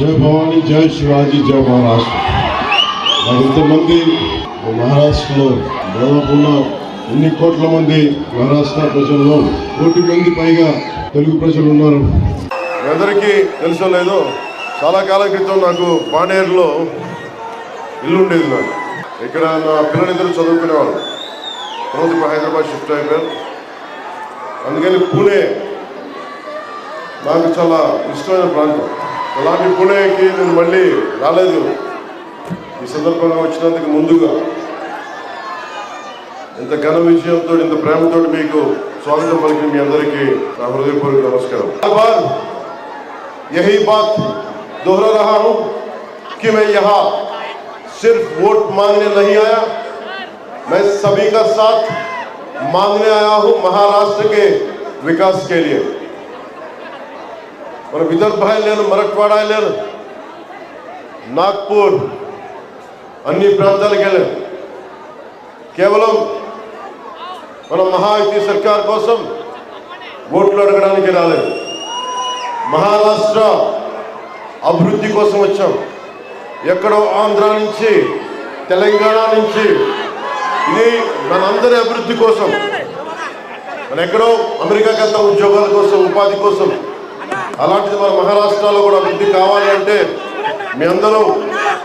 జై భవానీ జై శివాజీ జై మహారాష్ట్ర. మరి ఇంతమంది మహారాష్ట్రలో దాదాపున్న ఎన్ని కోట్ల మంది మహారాష్ట్ర ప్రజల్లో కోటి మంది పైగా తెలుగు ప్రజలు ఉన్నారు. అందరికీ తెలుసో లేదో చాలా కాలం క్రితం నాకు పాండేరులో ఇల్లు ఉండేది నాకు. ఇక్కడ నా పిల్లలిద్దరు చదువుకునేవాళ్ళు తర్వాత ఇప్పుడు హైదరాబాద్ షిఫ్ట్ అయిపోయారు అందుకని పూణే నాకు చాలా ఇష్టమైన ప్రాంతం. అలాంటి పూణేకి నేను మళ్ళీ రాలేదు ఈ సందర్భంగా వచ్చినందుకు ముందుగా ఇంత ఘన విజయంతో ఇంత ప్రేమతో మీకు స్వాగతం పలికిన మీ అందరికీ నా హృదయపూర్వక నమస్కారం బార్ यही बात दोहरा रहा हूं कि मैं यहां सिर्फ वोट मांगने नहीं आया मैं सभी का साथ मांगने आया हूं महाराष्ट्र के विकास के लिए మన విదర్భాయి లేను మరట్వాడ లేను నాగ్పూర్ అన్ని ప్రాంతాలకు వెళ్ళాను కేవలం మన మహాయుతి సర్కార్ కోసం ఓట్లు అడగడానికి రాలేదు. మహారాష్ట్ర అభివృద్ధి కోసం వచ్చాం. ఎక్కడో ఆంధ్ర నుంచి తెలంగాణ నుంచి ఇది మనందరి అభివృద్ధి కోసం. మన ఎక్కడో అమెరికాకి వెళ్తాం ఉద్యోగాల కోసం ఉపాధి కోసం అలాంటిది మన మహారాష్ట్రలో కూడా అభివృద్ధి కావాలి అంటే మీ అందరూ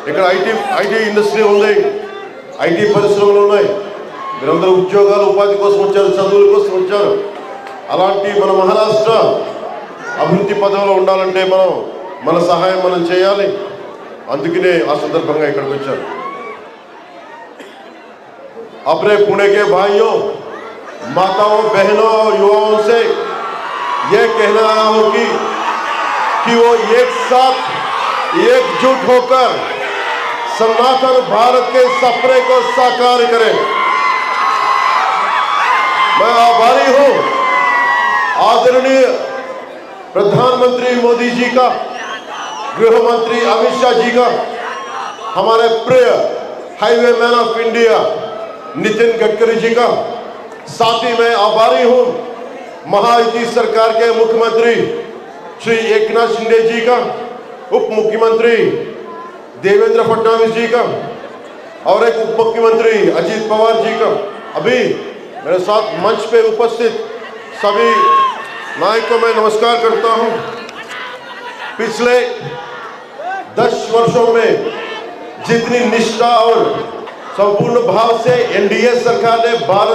ఇక్కడ ఐటీ ఐటీ ఇండస్ట్రీ ఉంది ఐటీ పరిశ్రమలు ఉన్నాయి మీరందరూ ఉద్యోగాలు ఉపాధి కోసం వచ్చారు చదువుల కోసం వచ్చారు అలాంటి మన మహారాష్ట్ర అభివృద్ధి పదంలో ఉండాలంటే మనం మన సహాయం మనం చేయాలి అందుకనే ఆ సందర్భంగా ఇక్కడికి వచ్చాను अपने पुणे के भाइयों माताओं बहनों और युवाओं से यह कहना आया हूं कि कि वो एक साथ एकजुट होकर सनातन भारत के सपने को साकार करें। मैं आभारी हूँ आदरणीय प्रधानमंत्री मोदी जी का गृह मंत्री अमित शाह जी का, हमारे प्रिय highway man of India Nitin Gadkari ji का। साथ ही मैं आभारी हूँ महायुति सरकार के मुख्यमंत्री श्री एकनाथ शिंदे जी का उप मुख्यमंत्री देवेंद्र फडणवीस जी का और एक उप मुख्यमंत्री अजीत पवार जी का। अभी मेरे साथ मंच पे उपस्थित सभी नायक को मैं नमस्कार करता हूँ। पिछले दस वर्षों में जितनी निष्ठा और संपूर्ण भाव से एनडीए सरकार ने भारत